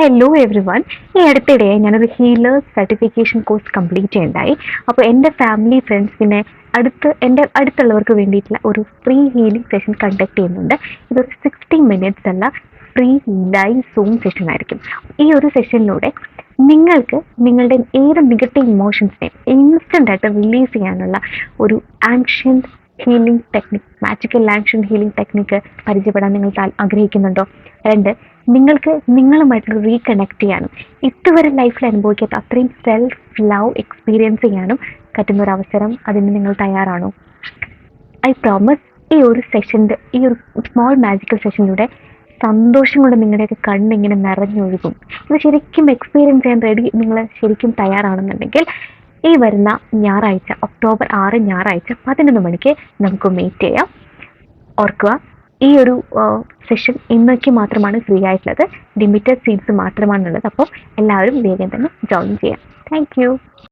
Hello every one ഈ അടുത്തിടെ ഞാനൊരു ഹീലേഴ്സ് സർട്ടിഫിക്കേഷൻ കോഴ്സ് കംപ്ലീറ്റ് ചെയ്യുണ്ടായി അപ്പോൾ എന്റെ ഫാമിലി ഫ്രണ്ട്സ് പിന്നെ അടുത്ത് എന്റെ അടുത്തുള്ളവർക്ക് വേണ്ടിയിട്ടുള്ള ഒരു ഫ്രീ ഹീലിംഗ് സെഷൻ കണ്ടക്ട് ചെയ്യുന്നുണ്ട്. ഇതൊരു സിക്സ്റ്റി മിനിറ്റ്സ് അല്ല ഫ്രീ ലൈവ് സൂം സെഷൻ ആയിരിക്കും. ഈ ഒരു സെഷനിലൂടെ നിങ്ങൾക്ക് നിങ്ങളുടെ ഏത് നെഗറ്റീവ് ഇമോഷൻസിനെയും ഇൻസ്റ്റന്റ് ആയിട്ട് റിലീസ് ചെയ്യാനുള്ള ഒരു ആൻഷ്യൻ ഹീലിംഗ് ടെക്നിക് മാജിക്കൽ ലാങ്ഷൻ ഹീലിംഗ് ടെക്നിക്ക് പരിചയപ്പെടാൻ നിങ്ങൾ ആഗ്രഹിക്കുന്നുണ്ടോ? രണ്ട് നിങ്ങൾക്ക് നിങ്ങളുമായിട്ട് റീകണക്ട് ചെയ്യാനും ഇതുവരെ ലൈഫിൽ അനുഭവിക്കാത്ത അത്രയും സെൽഫ് ലവ് എക്സ്പീരിയൻസ് ചെയ്യാനും പറ്റുന്ന ഒരു അവസരം അതിന് നിങ്ങൾ തയ്യാറാണോ? ഐ പ്രോമിസ് ഈ ഒരു സെഷന്റെ ഈ ഒരു സ്മോൾ മാജിക്കൽ സെഷനിലൂടെ സന്തോഷം കൊണ്ട് നിങ്ങളുടെയൊക്കെ കണ്ണിങ്ങനെ നിറഞ്ഞൊഴുകും. ഇത് ശരിക്കും എക്സ്പീരിയൻസ് ചെയ്യാൻ റെഡി നിങ്ങൾ ശരിക്കും തയ്യാറാണെന്നുണ്ടെങ്കിൽ ഈ വരുന്ന ഞായറാഴ്ച ഒക്ടോബർ ആറ് ഞായറാഴ്ച പതിനൊന്ന് മണിക്ക് നമുക്ക് മീറ്റ് ചെയ്യാം. ഓർക്കുക ഈ ഒരു സെഷൻ ഇന്നേക്ക് മാത്രമാണ് ഫ്രീ ആയിട്ടുള്ളത്. ലിമിറ്റഡ് സീറ്റ്സ് മാത്രമാണുള്ളത്. അപ്പോൾ എല്ലാവരും വേഗം തന്നെ ജോയിൻ ചെയ്യാം. താങ്ക്